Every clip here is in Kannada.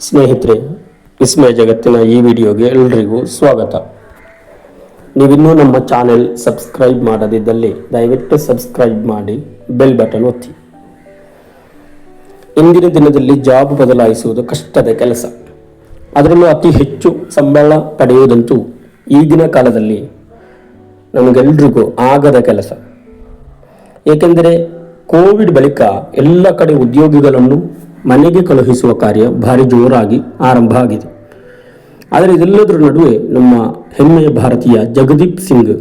ಸ್ನೇಹಿತರೆ, ವಿಸ್ಮಯ ಜಗತ್ತಿನ ಈ ವಿಡಿಯೋಗೆ ಎಲ್ರಿಗೂ ಸ್ವಾಗತ. ನೀವಿನ್ನೂ ನಮ್ಮ ಚಾನೆಲ್ ಸಬ್ಸ್ಕ್ರೈಬ್ ಮಾಡದಿದ್ದಲ್ಲಿ ದಯವಿಟ್ಟು ಸಬ್ಸ್ಕ್ರೈಬ್ ಮಾಡಿ, ಬೆಲ್ ಬಟನ್ ಒತ್ತಿ. ಇಂದಿನ ದಿನದಲ್ಲಿ ಜಾಬ್ ಬದಲಾಯಿಸುವುದು ಕಷ್ಟದ ಕೆಲಸ. ಅದರಲ್ಲೂ ಅತಿ ಹೆಚ್ಚು ಸಂಬಳ ಪಡೆಯುವುದಂತೂ ಈಗಿನ ಕಾಲದಲ್ಲಿ ನಮಗೆಲ್ರಿಗೂ ಆಗದ ಕೆಲಸ. ಏಕೆಂದರೆ, ಕೋವಿಡ್ ಬಳಿಕ ಎಲ್ಲ ಕಡೆ ಉದ್ಯೋಗಿಗಳನ್ನು ಮನೆಗೆ ಕಳುಹಿಸುವ ಕಾರ್ಯ ಭಾರಿ ಜೋರಾಗಿ ಆರಂಭ ಆಗಿದೆ. ಆದರೆ ಇದೆಲ್ಲದರ ನಡುವೆ ನಮ್ಮ ಹೆಮ್ಮೆಯ ಭಾರತೀಯ ಜಗದೀಪ್ ಸಿಂಗ್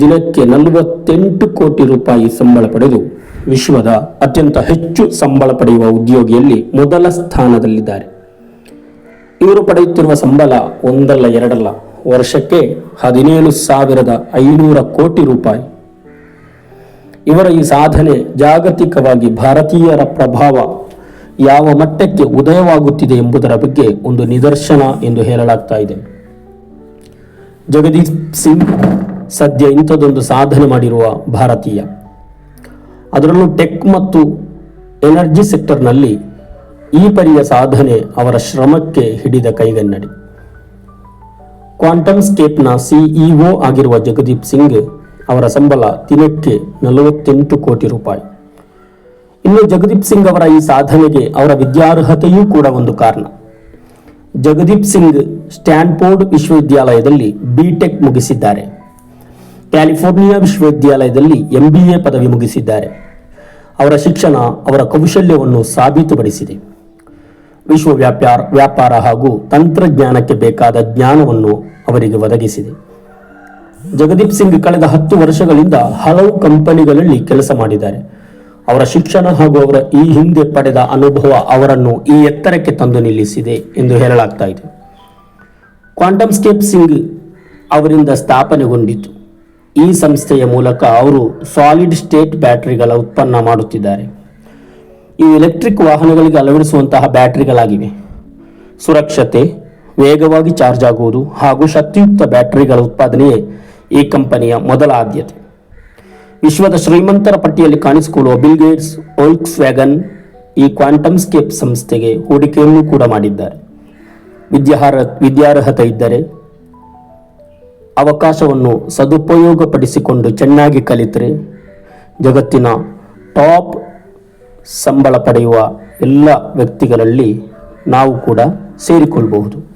ದಿನಕ್ಕೆ ನಲವತ್ತೆಂಟು ಕೋಟಿ ರೂಪಾಯಿ ಸಂಬಳ ಪಡೆದು ವಿಶ್ವದ ಅತ್ಯಂತ ಹೆಚ್ಚು ಸಂಬಳ ಪಡೆಯುವ ಉದ್ಯೋಗಿಯಲ್ಲಿ ಮೊದಲ ಸ್ಥಾನದಲ್ಲಿದ್ದಾರೆ. ಇವರು ಪಡೆಯುತ್ತಿರುವ ಸಂಬಳ ಒಂದಲ್ಲ ಎರಡಲ್ಲ, ವರ್ಷಕ್ಕೆ ಹದಿನೇಳು ಸಾವಿರದ ಐನೂರ ಕೋಟಿ ರೂಪಾಯಿ. ಇವರ ಈ ಸಾಧನೆ ಜಾಗತಿಕವಾಗಿ ಭಾರತೀಯರ ಪ್ರಭಾವ ಯಾವ ಮಟ್ಟಕ್ಕೆ ಉದಯವಾಗುತ್ತಿದೆ ಎಂಬುದರ ಬಗ್ಗೆ ಒಂದು ನಿದರ್ಶನ ಎಂದು ಹೇಳಲಾಗ್ತಾ ಇದೆ. ಜಗದೀಪ್ ಸಿಂಗ್ ಸದ್ಯ ಇಂಥದ್ದೊಂದು ಸಾಧನೆ ಮಾಡಿರುವ ಭಾರತೀಯ. ಅದರಲ್ಲೂ ಟೆಕ್ ಮತ್ತು ಎನರ್ಜಿ ಸೆಕ್ಟರ್ನಲ್ಲಿ ಈ ಪರಿಯ ಸಾಧನೆ ಅವರ ಶ್ರಮಕ್ಕೆ ಹಿಡಿದ ಕೈಗನ್ನಡಿ. ಕ್ವಾಂಟಮ್ ಸ್ಕೇಪ್ನ ಸಿಇಒ ಆಗಿರುವ ಜಗದೀಪ್ ಸಿಂಗ್ ಅವರ ಸಂಬಳ ದಿನಕ್ಕೆ ನಲವತ್ತೆಂಟು ಕೋಟಿ ರೂಪಾಯಿ. ಇನ್ನು ಜಗದೀಪ್ ಸಿಂಗ್ ಅವರ ಈ ಸಾಧನೆಗೆ ಅವರ ವಿದ್ಯಾರ್ಹತೆಯೂ ಕೂಡ ಒಂದು ಕಾರಣ. ಜಗದೀಪ್ ಸಿಂಗ್ ಸ್ಟ್ಯಾನ್ಫೋರ್ಡ್ ವಿಶ್ವವಿದ್ಯಾಲಯದಲ್ಲಿ ಬಿಟೆಕ್ ಮುಗಿಸಿದ್ದಾರೆ. ಕ್ಯಾಲಿಫೋರ್ನಿಯಾ ವಿಶ್ವವಿದ್ಯಾಲಯದಲ್ಲಿ ಎಂಬಿಎ ಪದವಿ ಮುಗಿಸಿದ್ದಾರೆ. ಅವರ ಶಿಕ್ಷಣ, ಅವರ ಕೌಶಲ್ಯವನ್ನು ಸಾಬೀತುಪಡಿಸಿದೆ. ವಿಶ್ವ ವ್ಯಾಪಾರ ವ್ಯಾಪಾರ ಹಾಗೂ ತಂತ್ರಜ್ಞಾನಕ್ಕೆ ಬೇಕಾದ ಜ್ಞಾನವನ್ನು ಅವರಿಗೆ ಒದಗಿಸಿದೆ. ಜಗದೀಪ್ ಸಿಂಗ್ ಕಳೆದ ಹತ್ತು ವರ್ಷಗಳಿಂದ ಹಲವು ಕಂಪನಿಗಳಲ್ಲಿ ಕೆಲಸ ಮಾಡಿದ್ದಾರೆ. ಅವರ ಶಿಕ್ಷಣ ಹಾಗೂ ಅವರ ಈ ಹಿಂದೆ ಪಡೆದ ಅನುಭವ ಅವರನ್ನು ಈ ಎತ್ತರಕ್ಕೆ ತಂದು ನಿಲ್ಲಿಸಿದೆ ಎಂದು ಹೇಳಲಾಗ್ತಾ ಇದೆ. ಕ್ವಾಂಟಮ್ ಸ್ಟೇಪ್ ಸಿಂಗ್ ಅವರಿಂದ ಸ್ಥಾಪನೆಗೊಂಡಿತು. ಈ ಸಂಸ್ಥೆಯ ಮೂಲಕ ಅವರು ಸಾಲಿಡ್ ಸ್ಟೇಟ್ ಬ್ಯಾಟರಿಗಳ ಉತ್ಪನ್ನ ಮಾಡುತ್ತಿದ್ದಾರೆ. ಈ ಎಲೆಕ್ಟ್ರಿಕ್ ವಾಹನಗಳಿಗೆ ಅಳವಡಿಸುವಂತಹ ಬ್ಯಾಟರಿಗಳಾಗಿವೆ. ಸುರಕ್ಷತೆ, ವೇಗವಾಗಿ ಚಾರ್ಜ್ ಆಗುವುದು ಹಾಗೂ ಶಕ್ತಿಯುಕ್ತ ಬ್ಯಾಟರಿಗಳ ಉತ್ಪಾದನೆಯೇ ಈ ಕಂಪನಿಯ ಮೊದಲ ಆದ್ಯತೆ. ವಿಶ್ವದ ಶ್ರೀಮಂತರ ಪಟ್ಟಿಯಲ್ಲಿ ಕಾಣಿಸಿಕೊಳ್ಳುವ ಬಿಲ್ ಗೇಟ್ಸ್ ಓಲ್ಕ್ಸ್ ವ್ಯಾಗನ್ ಈ ಕ್ವಾಂಟಮ್ ಸ್ಕೇಪ್ ಸಂಸ್ಥೆಗೆ ಹೂಡಿಕೆಯನ್ನು ಕೂಡ ಮಾಡಿದ್ದಾರೆ. ವಿದ್ಯಾಹಾರ ವಿದ್ಯಾರ್ಹತೆ ಇದ್ದರೆ ಅವಕಾಶವನ್ನು ಸದುಪಯೋಗಪಡಿಸಿಕೊಂಡು ಚೆನ್ನಾಗಿ ಕಲಿತರೆ ಜಗತ್ತಿನ ಟಾಪ್ ಸಂಬಳ ಪಡೆಯುವ ಎಲ್ಲ ವ್ಯಕ್ತಿಗಳಲ್ಲಿ ನಾವು ಕೂಡ ಸೇರಿಕೊಳ್ಳಬಹುದು